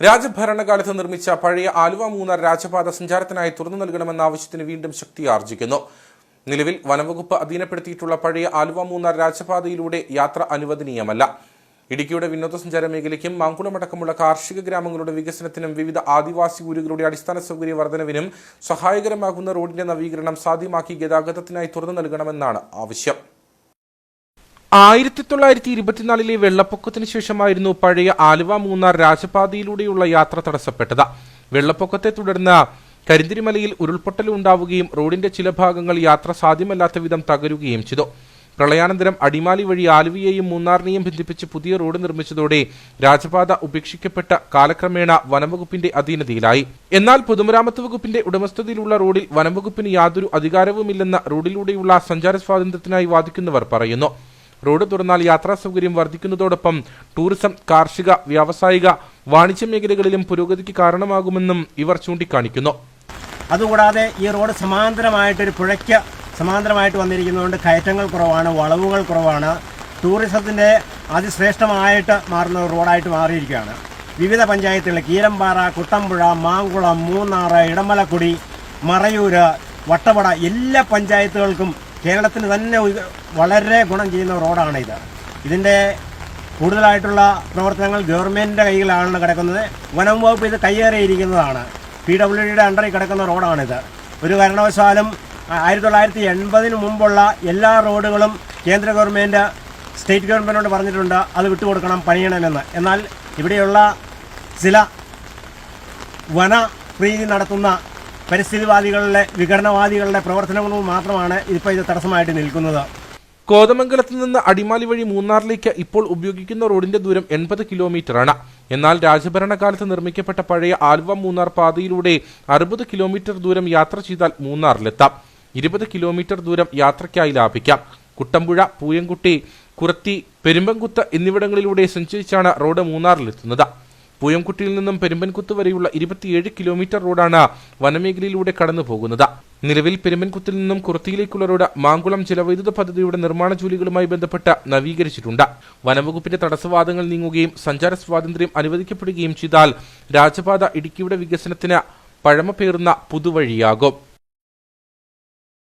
രാജഭരണകാലത്ത് നിർമ്മിച്ച പഴയ ആലുവ മൂന്നാർ രാജപാത സഞ്ചാരത്തിനായി തുറന്നു നൽകണമെന്ന ആവശ്യത്തിന് വീണ്ടും ശക്തിയാർജിക്കുന്നു നിലവിൽ വനംവകുപ്പ് അധീനപ്പെടുത്തിയിട്ടുള്ള പഴയ ആലുവ മൂന്നാർ രാജപാതയിലൂടെ യാത്ര അനുവദനീയമല്ല. ഇടുക്കിയുടെ വിനോദസഞ്ചാര മേഖലയ്ക്കും മാങ്കുളമടക്കമുള്ള കാർഷിക ഗ്രാമങ്ങളുടെ വികസനത്തിനും വിവിധ ആദിവാസി ഊരുകളുടെ അടിസ്ഥാന സൗകര്യ വർധനവിനും സഹായകരമാകുന്ന റോഡിന്റെ നവീകരണം സാധ്യമാക്കി ഗതാഗതത്തിനായി തുറന്നു നൽകണമെന്നാണ് ആവശ്യം. ആയിരത്തി തൊള്ളായിരത്തി ഇരുപത്തിനാലിലെ വെള്ളപ്പൊക്കത്തിന് ശേഷമായിരുന്നു പഴയ ആലുവ മൂന്നാർ രാജപാതയിലൂടെയുള്ള യാത്ര തടസ്സപ്പെട്ടത്. വെള്ളപ്പൊക്കത്തെ തുടർന്ന് കരിന്തിരിമലയിൽ ഉരുൾപൊട്ടൽ ഉണ്ടാവുകയും റോഡിന്റെ ചില ഭാഗങ്ങൾ യാത്ര സാധ്യമല്ലാത്ത വിധം തകരുകയും ചെയ്തു. പ്രളയാനന്തരം അടിമാലി വഴി ആലുവയെയും മൂന്നാറിനെയും ബന്ധിപ്പിച്ച് പുതിയ റോഡ് നിർമ്മിച്ചതോടെ രാജപാത ഉപേക്ഷിക്കപ്പെട്ട കാലക്രമേണ വനംവകുപ്പിന്റെ അധീനതയിലായി. എന്നാൽ പൊതുമരാമത്ത് വകുപ്പിന്റെ ഉടമസ്ഥതയിലുള്ള റോഡിൽ വനംവകുപ്പിന് യാതൊരു അധികാരവുമില്ലെന്ന് റോഡിലൂടെയുള്ള സഞ്ചാര സ്വാതന്ത്ര്യത്തിനായി വാദിക്കുന്നവർ പറയുന്നു. റോഡ് തുറന്നാൽ യാത്രാ സൗകര്യം വർദ്ധിക്കുന്നതോടൊപ്പം ടൂറിസം കാർഷിക വ്യാവസായിക വാണിജ്യ മേഖലകളിലും പുരോഗതിക്ക് കാരണമാകുമെന്നും ഇവർ ചൂണ്ടിക്കാണിക്കുന്നു. അതുകൂടാതെ ഈ റോഡ് സമാന്തരമായിട്ടൊരു പുഴയ്ക്ക് സമാന്തരമായിട്ട് വന്നിരിക്കുന്നതുകൊണ്ട് കയറ്റങ്ങൾ കുറവാണ് വളവുകൾ കുറവാണ്. ടൂറിസത്തിന്റെ അതിശ്രേഷ്ഠമായിട്ട് മാറുന്ന റോഡായിട്ട് മാറിയിരിക്കുകയാണ്. വിവിധ പഞ്ചായത്തുകൾ കീരമ്പാറ കുട്ടമ്പുഴ മാങ്കുളം മൂന്നാറ് ഇടമലക്കുടി മറയൂര് വട്ടവട എല്ലാ പഞ്ചായത്തുകൾക്കും കേരളത്തിന് തന്നെ വളരെ ഗുണം ചെയ്യുന്ന റോഡാണ് ഇത്. ഇതിന്റെ കൂടുതലായിട്ടുള്ള പ്രവർത്തനങ്ങൾ ഗവൺമെന്റിന്റെ കൈകളിലാണ് കിടക്കുന്നത്. വനം വകുപ്പ് ഇത് കയ്യേറിയിരിക്കുന്നതാണ്. പി ഡബ്ല്യു ഡിയുടെ അണ്ടറിൽ കിടക്കുന്ന റോഡാണിത്. ഒരു കാരണവശാലും ആയിരത്തി തൊള്ളായിരത്തി എൺപതിന് മുമ്പുള്ള എല്ലാ റോഡുകളും കേന്ദ്ര ഗവൺമെന്റ് സ്റ്റേറ്റ് ഗവൺമെന്റിനോട് പറഞ്ഞിട്ടുണ്ട് അത് വിട്ടുകൊടുക്കണം പണിയണമെന്ന്. എന്നാൽ ഇവിടെയുള്ള ചില വന പ്രീതി നടത്തുന്ന പരിസ്ഥിതിവാദികളുടെ വിഘടനവാദികളുടെ പ്രവർത്തനങ്ങളും മാത്രമാണ് ഇപ്പോൾ ഇത് തടസ്സമായിട്ട് നിൽക്കുന്നത്. കോതമംഗലത്ത് നിന്ന് അടിമാലി വഴി മൂന്നാറിലേക്ക് ഇപ്പോൾ ഉപയോഗിക്കുന്ന റോഡിന്റെ ദൂരം എൺപത് കിലോമീറ്ററാണ്. എന്നാൽ രാജഭരണകാലത്ത് നിർമ്മിക്കപ്പെട്ട പഴയ ആൽവ മൂന്നാർ പാതയിലൂടെ അറുപത് കിലോമീറ്റർ ദൂരം യാത്ര ചെയ്താൽ മൂന്നാറിലെത്താം. ഇരുപത് കിലോമീറ്റർ ദൂരം യാത്രയ്ക്കായി ലാഭിക്കാം. കുട്ടമ്പുഴ പൂയംകുട്ടി കുറത്തി പെരുമ്പംകുത്ത് എന്നിവിടങ്ങളിലൂടെ സഞ്ചരിച്ചാണ് റോഡ് മൂന്നാറിലെത്തുന്നത്. പൂയംകുട്ടിയിൽ നിന്നും പെരുമ്പൻകുത്ത് വരെയുള്ള ഇരുപത്തിയേഴ് കിലോമീറ്റർ റോഡാണ് വനമേഖലയിലൂടെ കടന്നു പോകുന്നത് നിലവിൽ പെരുമ്പൻകുത്തിൽ നിന്നും കുറത്തിയിലേക്കുള്ള റോഡ് മാങ്കുളം ജലവൈദ്യുത പദ്ധതിയുടെ നിർമ്മാണ ജോലികളുമായി ബന്ധപ്പെട്ട് നവീകരിച്ചിട്ടുണ്ട്. വനവകുപ്പിന്റെ തടസ്സവാദങ്ങൾ നീങ്ങുകയും സഞ്ചാര സ്വാതന്ത്ര്യം അനുവദിക്കപ്പെടുകയും ചെയ്താൽ രാജപാത ഇടുക്കിയുടെ വികസനത്തിന് പഴമ പേറുന്ന പുതുവഴിയാകും.